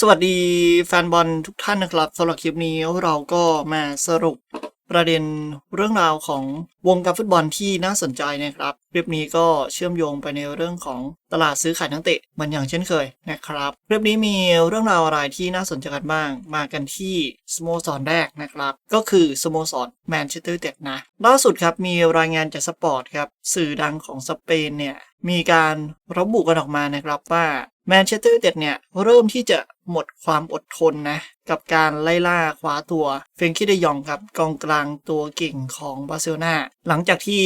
สวัสดีแฟนบอลทุกท่านนะครับสำหรับคลิปนี้เราก็มาสรุปประเด็นเรื่องราวของวงการฟุตบอลที่น่าสนใจนะครับคลิปนี้ก็เชื่อมโยงไปในเรื่องของตลาดซื้อขายนักเตะเหมือนอย่างเช่นเคยนะครับคลิปนี้มีเรื่องราวอะไรที่น่าสนใจกันบ้าง มากันที่สโมสรแรกนะครับ ก็คือสโมสรแมนเชสเตอร์เต็ดนะล่าสุดครับมีรายงานจากสปอร์ตครับสื่อดังของสเปนเนี่ยมีการระบุกันออกมานะครับว่าแมนเชสเตอร์เต็ดเนี่ยเริ่มที่จะ หมดความอดทนนะ กับการไล่ล่าคว้าตัวเฟรนคิเดยองครับกองกลางตัวเก่งของบาร์เซโลนาหลังจากที่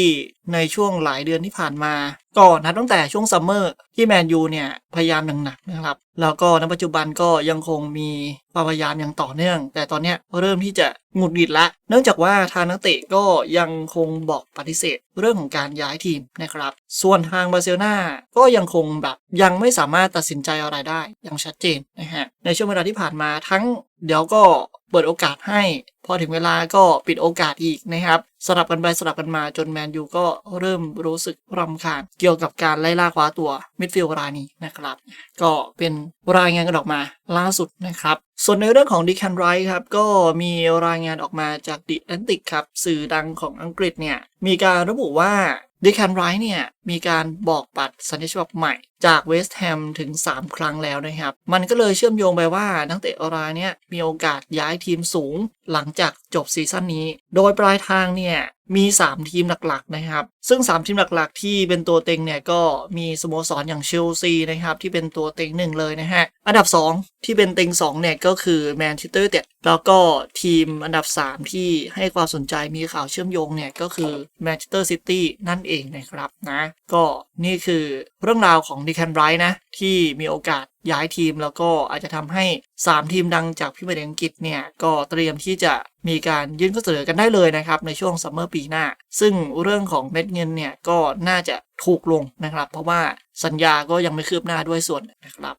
ในช่วงหลายเดือนที่ผ่านมาก่อนนะตั้งแต่ช่วงซัมเมอร์ที่แมนยูเนี่ยพยายามหนักๆนะครับ แล้วก็ในปัจจุบันก็ยังคงมีความพยายามอย่างต่อเนื่อง แต่ตอนนี้เริ่มที่จะหงุดหงิดละ เนื่องจากว่าทางนักเตะก็ยังคงบอกปฏิเสธเรื่องของการย้ายทีมนะครับ ส่วนทางบาร์เซโลนาก็ยังคงแบบยังไม่สามารถตัดสินใจอะไรได้อย่างชัดเจนนะฮะในช่วงเวลาที่ผ่านมาทั้งเดี๋ยวก็เปิดโอกาสให้ พอถึงเวลาก็ปิดโอกาสอีกนะครับ สลับกันไปสลับกันมาจนแมนยูก็เริ่มรู้สึกรำคาญเกี่ยวกับการไล่ล่าคว้าตัวมิดฟิลด์รายนี้นะครับ ก็เป็นรายงานกันออกมาล่าสุดนะครับ ส่วนในเรื่องของดิคันไรท์ครับ ก็มีรายงานออกมาจากดิแอนติกครับ สื่อดังของอังกฤษเนี่ย มีการระบุว่าดิคันไรท์เนี่ยมีการบอกปัดสัญญาฉบับใหม่จากเวสต์แฮมถึง 3 ครั้งแล้วนะครับ มันก็เลยเชื่อมโยงไปว่านักเตะรายเนี่ยมีโอกาสย้ายทีมสูงหลังจากจบซีซั่นนี้ โดยปลายทางเนี่ย มี 3 ทีมหลักๆนะครับ ซึ่ง 3 ทีมหลักๆ ที่เป็นตัวเต็งเนี่ยก็มีสโมสรอย่างเชลซีนะครับที่เป็นตัวเต็งหนึ่งเลยนะฮะ อันดับ 2 ที่เป็นเต็ง2เนี่ยก็คือแมนเชสเตอร์เต็ดแล้วก็ทีมอันดับ 3 ที่ให้ความสนใจมีข่าวเชื่อมโยงเนี่ยก็คือแมนเชสเตอร์ซิตี้นั่นเองนะครับนะก็นี่คือเรื่องราวของดิแคนไรท์นะที่มีโอกาสย้ายทีมแล้วก็อาจจะทำให้ 3 ทีมดังจากพิมพ์อังกฤษเนี่ยก็เตรียมที่จะ มีการยื่นข้อเสนอกันได้เลยนะครับในช่วงซัมเมอร์ปีหน้า ซึ่งเรื่องของเม็ดเงินเนี่ยก็น่าจะถูกลงนะครับ เพราะว่าสัญญาก็ยังไม่คืบหน้าด้วยส่วนนะครับ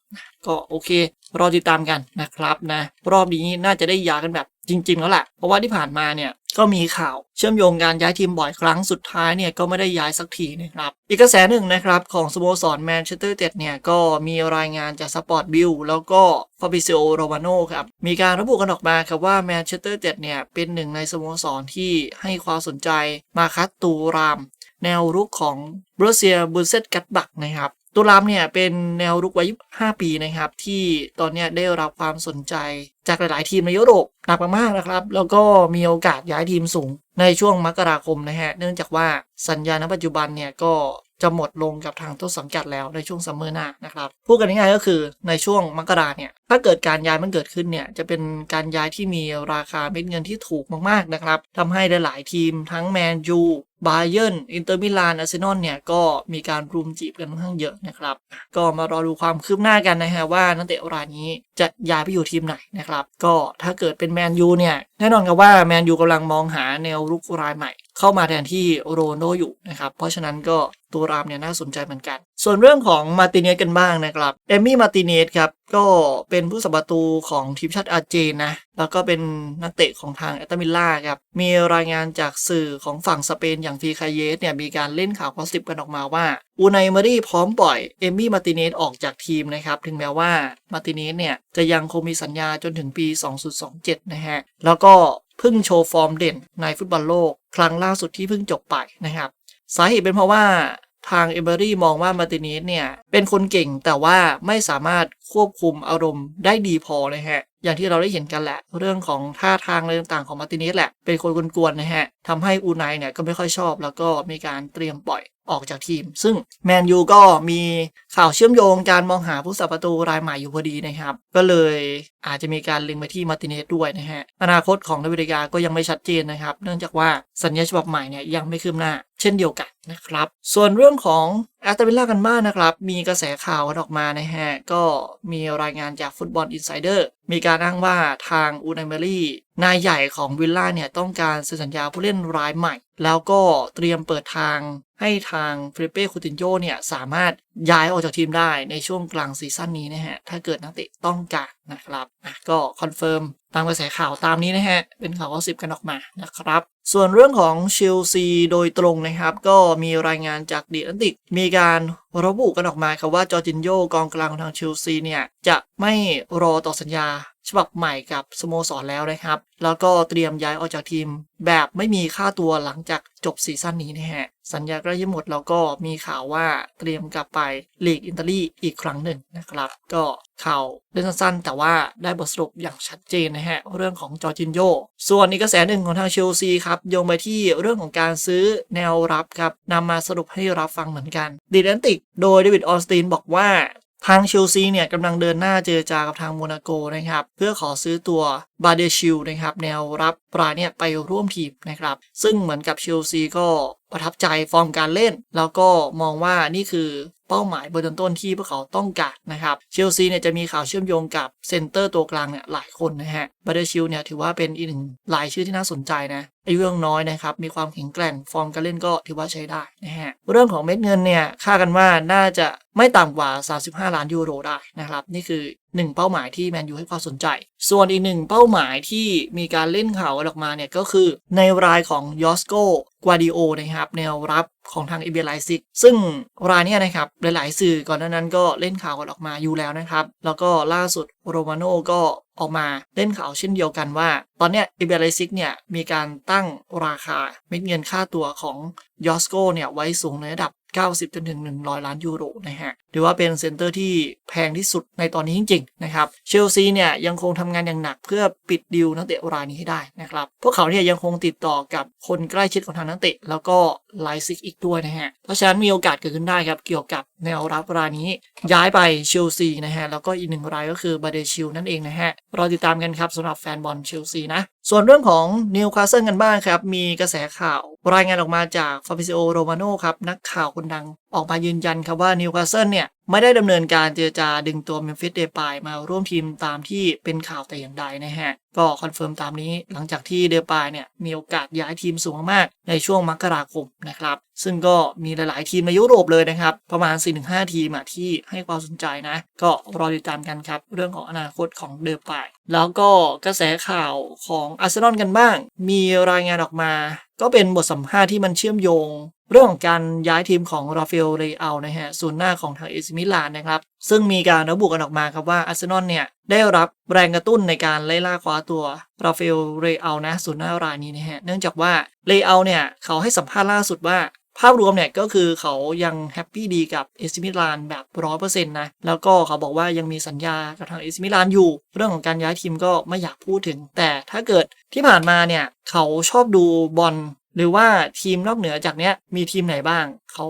ก็โอเค รอติดตามกันนะครับนะรอบนี้น่าจะได้ยากันแบบจริง ๆ แล้วแหละเพราะว่าที่ผ่านมาเนี่ย ก็มีข่าวเชื่อมโยงการย้ายทีมบ่อยครั้งสุดท้ายเนี่ยก็ไม่ได้ย้ายสักทีนะครับอีกกระแสหนึ่งนะครับของสโมสรแมนเชสเตอร์เต็ดเนี่ยก็มีรายงานจากสปอร์ตบิลแล้วก็ฟาบิซิโอโรวาโนครับมีการระบุกันออกมาครับว่าแมนเชสเตอร์เต็ดเนี่ยเป็นหนึ่งในสโมสรที่ให้ความสนใจมาคัตตูราม แนวรุกของบรูเซียบุเซตกัตบักนะครับ ตัวรามเนี่ยเป็นแนวรุกวัย5ปีนะครับ ที่ตอนนี้ได้รับความสนใจจากหลาย ๆ ทีมในยุโรปหนักมากๆนะครับ แล้วก็มีโอกาสย้ายทีมสูงในช่วงมกราคมนะฮะ เนื่องจากว่าสัญญาณปัจจุบันเนี่ยก็จะหมดลงกับทางต้นสังกัดแล้วในช่วงซัมเมอร์หน้านะครับพูดกันง่ายๆก็คือในช่วงมกราเนี่ยถ้าเกิดการย้ายมันเกิดขึ้นเนี่ยจะเป็นการย้ายที่มีราคาเม็ดเงินที่ถูกมากๆนะครับทำให้หลายๆทีมทั้งแมนยู บาเยิร์นอินเตอร์มิลานอาร์เซนอลเนี่ยก็มีการรุมจีบกันค่อนข้างเยอะนะครับ ก็มารอดูความคืบหน้ากันนะฮะว่านักเตะรายนี้จะย้ายไปอยู่ทีมไหนนะครับ ก็ถ้าเกิดเป็นแมนยูเนี่ยแน่นอนกับว่าแมนยูกำลังมองหาแนวรุกรายใหม่ เข้ามาแทนที่โรนโดอยู่นะครับ เพราะฉะนั้นก็ตัวรามเนี่ยน่าสนใจเหมือนกัน ส่วนเรื่องของมาติเนสกันบ้างนะครับ เอมี่มาติเนสครับ ก็เป็นผู้สับประตูของทีมชาติอาร์เจนนะ แล้วก็เป็นนักเตะของทางแอตตามิลล่าครับ มีรายงานจากสื่อของฝั่งสเปนอย่างฟีคาเยสเนี่ยมีการเล่นข่าวคอสิบกันออกมาว่าอูไนมารีพร้อมปล่อยเอมี่มาติเนสออกจากทีมนะครับถึงแม้ว่ามาติเนสเนี่ยจะยังคงมีสัญญาจนถึงปี 2027 นะฮะ แล้วก็เพิ่งโชว์ฟอร์มเด่นในฟุตบอลโลก ครั้งล่าสุดที่เพิ่งจบไปนะครับสาเหตุเป็นเพราะว่าทางเอเบอรี่มองว่ามาติเนสเนี่ยเป็นคนเก่งแต่ว่าไม่สามารถควบคุมอารมณ์ได้ดีพอเลยฮะ อย่างที่เราได้เห็นกันแหละ เรื่องของท่าทางอะไรต่างๆของมาติเนสแหละ เป็นคนกวนๆนะฮะทำให้อูไนเนี่ยก็ไม่ค่อยชอบ แล้วก็มีการเตรียมปล่อยออกจากทีม ซึ่งแมนยูก็มีข่าวเชื่อมโยงการมองหาผู้สับประตูรายใหม่อยู่พอดีนะครับ ก็เลยอาจจะมีการเล็งไปที่มาติเนสด้วยนะฮะ อนาคตของนาวิกาก็ยังไม่ชัดเจนนะครับ เนื่องจากว่าสัญญาฉบับใหม่เนี่ยยังไม่คืบหน้า เช่นเดียวกันนะครับ ส่วนเรื่องของแอตตาวิลล่ากันบ้างนะครับ มีกระแสข่าวกันออกมานะฮะ ก็มีรายงานจากฟุตบอลอินไซเดอร์มีการอ้างว่าทางอูนายเมรี่นายใหญ่ของวิลล่าเนี่ย ต้องการเซ็นสัญญาผู้เล่นรายใหม่ แล้วก็เตรียมเปิดทางให้ทางฟิลิปเป้คูตินโยเนี่ย สามารถ ย้ายออกจากทีมได้ในช่วงกลางซีซั่นนี้นะฮะ ถ้าเกิดนักเตะต้องการนะครับอะก็คอนเฟิร์มตามกระแสข่าวตามนี้นะฮะ เป็นข่าวก็สิบกันออกมานะครับ ส่วนเรื่องของเชลซีโดยตรงนะครับ ก็มีรายงานจากดีอันติก มีการระบุกันออกมาครับว่าจอร์จินโยกองกลางของทางเชลซีเนี่ย จะไม่รอต่อสัญญา ฉบับใหม่กับสโมสรแล้วนะครับ แล้วก็เตรียมย้ายออกจากทีม แบบไม่มีค่าตัวหลังจากจบซีซั่นนี้นะฮะ สัญญาใกล้จะหมดแล้วก็มีข่าวว่าเตรียมกลับไปลีกอิตาลีอีกครั้งหนึ่งนะครับ ก็ข่าวเรื่องสั้นๆ แต่ว่าได้บทสรุปอย่างชัดเจนนะฮะ เรื่องของจอร์จินโย ส่วนอีกกระแสหนึ่งของทางเชลซีครับโยงไปที่เรื่องของการซื้อแนวรับครับนำมาสรุปให้รับฟังเหมือนกันดีแลนติก โดยเดวิดออสตินบอกว่า ทางเชลซีเนี่ยกำลังเดินหน้าเจรจากับทางโมนาโกนะครับ เพื่อขอซื้อตัวบาเดชิลนะครับ แนวรับรายเนี่ยไปร่วมทีมนะครับ ซึ่งเหมือนกับเชลซีก็ประทับใจฟอร์มการเล่น แล้วก็มองว่านี่คือ เป้าหมายเบอร์ต้นๆที่พวกเขาต้องการนะครับเชลซีเนี่ยจะมีข่าวเชื่อมโยงกับเซนเตอร์ตัวกลางเนี่ยหลายคนนะฮะบาเดชิลเนี่ยถือว่าเป็นอีกหนึ่งรายชื่อที่น่าสนใจนะอายุยังน้อยนะครับ มีความแข็งแกร่ง ฟอร์มการเล่นก็ถือว่าใช้ได้นะฮะ เรื่องของเม็ดเงินเนี่ย คาดกันว่าน่าจะไม่ต่ำกว่า 35 ล้านยูโรได้นะครับ นี่คือหนึ่งเป้าหมายที่แมนยูให้ความสนใจ ส่วนอีกหนึ่งเป้าหมายที่มีการเล่นข่าวออกมาเนี่ยก็คือในรายของยอสโกกวาดิโอนะครับแนวรับของทางเอเบียไลซิกซึ่งรายนี้นะครับหลายๆสื่อก่อนหน้านั้นก็เล่นข่าวกันออกมาอยู่แล้วนะครับ แล้วก็ล่าสุดโรมาโนก็ออกมาเล่นข่าวเช่นเดียวกันว่า ตอนเนี้ยเอเบียไลซิกเนี่ยมีการตั้งราคาเม็ดเงินค่าตัวของยอสโกเนี่ยไว้สูงในระดับ 90จนถึง 100 ล้านยูโรนะฮะถือว่าเป็นเซ็นเตอร์ที่แพงที่สุดในตอนนี้จริงๆนะครับเชลซีเนี่ยยังคงทำงานอย่างหนักเพื่อปิดดิวนักเตะรายนี้ให้ได้นะครับพวกเขาเนี่ยยังคงติดต่อกับคนใกล้ชิดของทางนักเตะแล้วก็ไลซิกอีกด้วยนะฮะเพราะฉะนั้นมีโอกาสเกิดขึ้นได้ครับเกี่ยวกับแนวรับรายนี้ย้ายไปเชลซีนะฮะ แล้วก็อีกหนึ่งรายก็คือบาเดชิลนั่นเองนะฮะ รอติดตามกันครับสำหรับแฟนบอลเชลซีนะ ส่วนเรื่องของนิวคาสเซิลกันบ้างครับ มีกระแสข่าวรายงานออกมาจากฟาบิซิโอโรมาโนครับ นักข่าวคนดังออกมายืนยันครับว่านิวคาสเซิลเนี่ย ไม่ได้ดำเนินการเจรจาดึงตัวเมมฟิสเดปายมาร่วมทีมตามที่เป็นข่าวแต่อย่างใดนะฮะ ก็คอนเฟิร์มตามนี้หลังจากที่เดปายเนี่ยมีโอกาสย้ายทีมสูงมากในช่วงมกราคมนะครับ ซึ่งก็มีหลาย ๆ ทีมในยุโรปเลยนะครับ ประมาณ 4-5 ทีมที่ให้ความสนใจนะ ก็รอติดตามกันครับ เรื่องของอนาคตของเดปายแล้วก็กระแสข่าวของอาร์เซนอลกันบ้าง มีรายงานออกมา ก็เป็นบทสัมภาษณ์ที่มันเชื่อมโยง เรื่องของการย้ายทีมของราฟาเอลเรอัลนะฮะศูนย์หน้าของทางเอซิมิลานนะครับซึ่งมีการระบุกันออกมาครับว่าอาร์เซนอลเนี่ยได้รับแรงกระตุ้นในการไล่ล่าคว้าตัวราฟาเอลเรอัลนะศูนย์หน้ารายนี้นะฮะเนื่องจากว่าเรอัลเนี่ยเขาให้สัมภาษณ์ล่าสุดว่าภาพรวมเนี่ยก็คือเขายังแฮปปี้ดีกับเอซิมิลานแบบร้อยเปอร์เซ็นต์นะ แล้วก็เขาบอกว่ายังมีสัญญากับทางเอซิมิลานอยู่ เรื่องของการย้ายทีมก็ไม่อยากพูดถึง แต่ถ้าเกิดที่ผ่านมาเนี่ย เขาชอบดูบอล หรือว่าทีมนอกเหนือจากเนี้ยมีทีมไหนบ้าง เขา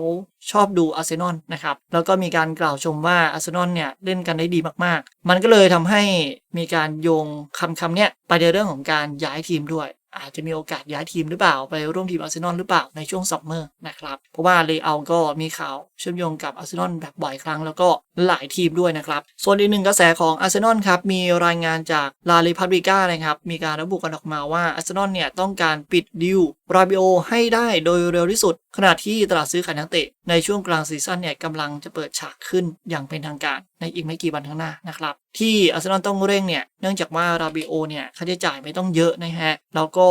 ชอบดูอาร์เซนอลนะครับ แล้วก็มีการกล่าวชมว่าอาร์เซนอลเนี่ยเล่นกันได้ดีมากๆ มันก็เลยทำให้มีการโยงคำคำเนี้ยไปในเรื่องของการย้ายทีมด้วย อาจจะมีโอกาสย้ายทีมหรือเปล่า ไปร่วมทีมอาร์เซนอลหรือเปล่าในช่วงซัมเมอร์นะครับ เพราะว่าเลเอาก็มีข่าวเชื่อมโยงกับอาร์เซนอลแบบบ่อยครั้งแล้วก็หลายทีมด้วยนะครับ ส่วนอีกหนึ่งกระแสของอาร์เซนอลครับมีรายงานจากลาลิพับริก้านะครับมีการระบุกันออกมาว่าอาร์เซนอลเนี่ยต้องการปิดดิว ราบิโอให้ได้โดยเร็วที่สุด ขณะที่ตลาดซื้อขายนักเตะ ในช่วงกลางซีซั่นเนี่ยกำลังจะเปิดฉากขึ้นอย่างเป็นทางการในอีกไม่กี่วันข้างหน้านะครับ ที่อาร์เซนอลต้องเร่งเนี่ยเนื่องจากว่าราบิโอเนี่ยค่าใช้จ่ายไม่ต้องเยอะนะฮะแล้วก็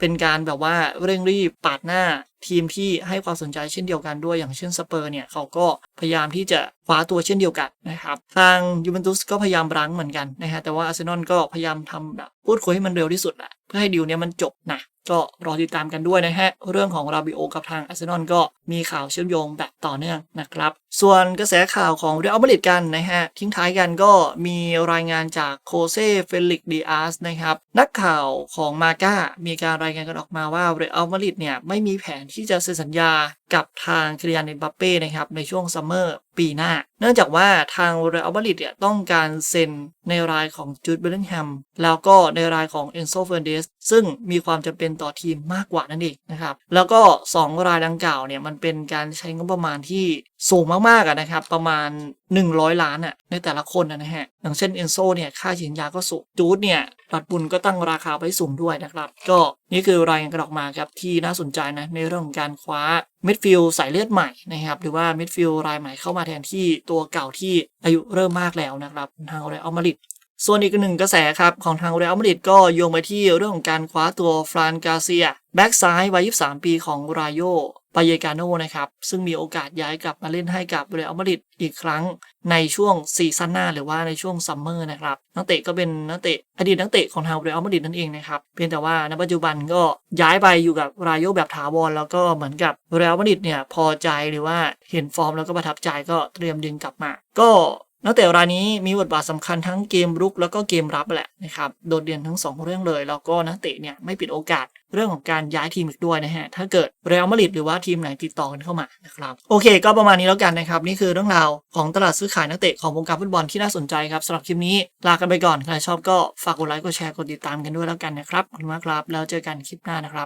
เป็นการแบบว่าเร่งรีบปาดหน้าทีมที่ให้ความสนใจเช่นเดียวกันด้วยอย่างเช่นสเปอร์เนี่ยเขาก็พยายามที่จะคว้าตัวเช่นเดียวกันนะครับทางยูเวนตุสก็พยายามรั้งเหมือนกันนะฮะแต่ว่าอาร์เซนอลก็พยายามทำแบบพูดคุยให้มันเร็วที่สุดแหละเพื่อให้ดีลเนี้ยมันจบนะ ก็รอติดตามกันด้วยนะฮะ เรื่องของราบิโอกับทางอาร์เซนอลก็มีข่าวเชื่อมโยงแบบต่อเนื่องนะครับ ส่วนกระแสข่าวของเรอัลมาดริดกันนะฮะ ทิ้งท้ายกันก็มีรายงานจากโคเซเฟลิกดีอาสนะครับ นักข่าวของมาก้ามีการรายงานกันออกมาว่าเรอัลมาดริดเนี่ยไม่มีแผนที่จะเซ็นสัญญากับทางคริยานเอ็มบัปเป้นะครับในช่วงซัมเมอร์ ปีหน้า เนื่องจากว่าทางเรอัลบริตเนี่ยต้องการเซ็นในรายของจูดเบลลิงแฮมแล้วก็ในรายของเอนโซเฟอร์เดสซึ่งมีความจำเป็นต่อทีมมากกว่านั่นเองนะครับ แล้วก็ 2 รายดังกล่าวเนี่ยมันเป็นการใช้งบประมาณที่สูงมากๆนะครับ ประมาณ100 ล้านอะในแต่ละคนนะฮะอย่างเช่นเอนโซเนี่ยค่าฉีดยาก็สูงจูดเนี่ยดอร์ทบุญก็ตั้งราคาไว้สูงด้วยนะครับ ก็นี่คือรายงานกันออกมาครับที่น่าสนใจนะในเรื่องของการคว้ามิดฟิลสายเลือดใหม่นะครับหรือว่ามิดฟิลรายใหม่เข้ามาแทนที่ตัวเก่าที่อายุเริ่มมากแล้วนะครับทางเรอัลมาดริด ส่วนอีกหนึ่งกระแสครับของทางเรอัลมาดริดก็โยงไปที่เรื่องของการคว้าตัวฟรานกาเซีย แบ็กซ้ายวัย 23 ปีของรายโยปาเยกาโนนะครับ ซึ่งมีโอกาสย้ายกลับมาเล่นให้กับเรอัลมาดริดอีกครั้งในช่วงซีซั่นหน้าหรือว่าในช่วงซัมเมอร์นะครับนักเตะก็เป็นนักเตะอดีตนักเตะของทางเรอัลมาดริดนั่นเองนะครับเพียงแต่ว่าณปัจจุบันก็ย้ายไปอยู่กับรายโยแบบถาวรแล้วก็เหมือนกับเรอัลมาดริดเนี่ยพอใจหรือว่าเห็นฟอร์มแล้วก็ประทับใจก็เตรียมดึงกลับมา ก็ นักเตะรายนี้มีบทบาทสำคัญทั้งเกมรุกแล้วก็เกมรับแหละนะครับโดดเด่นทั้ง 2 เรื่องเลย แล้วก็นักเตะเนี่ยไม่ปิดโอกาสเรื่องของการย้ายทีมอีกด้วยนะฮะถ้าเกิดเรอัลมาดริดหรือว่าทีมไหนติดต่อกันเข้ามานะครับโอเค ก็ประมาณนี้แล้วกันนะครับนี่คือเรื่องราวของตลาดซื้อขายนักเตะของวงการฟุตบอลที่น่าสนใจครับสำหรับคลิปนี้ลากันไปก่อนใครชอบก็ฝากกดไลค์กดแชร์กดติดตามกันด้วยแล้วกันนะครับขอบคุณมากครับแล้วเจอกันคลิปหน้านะครับ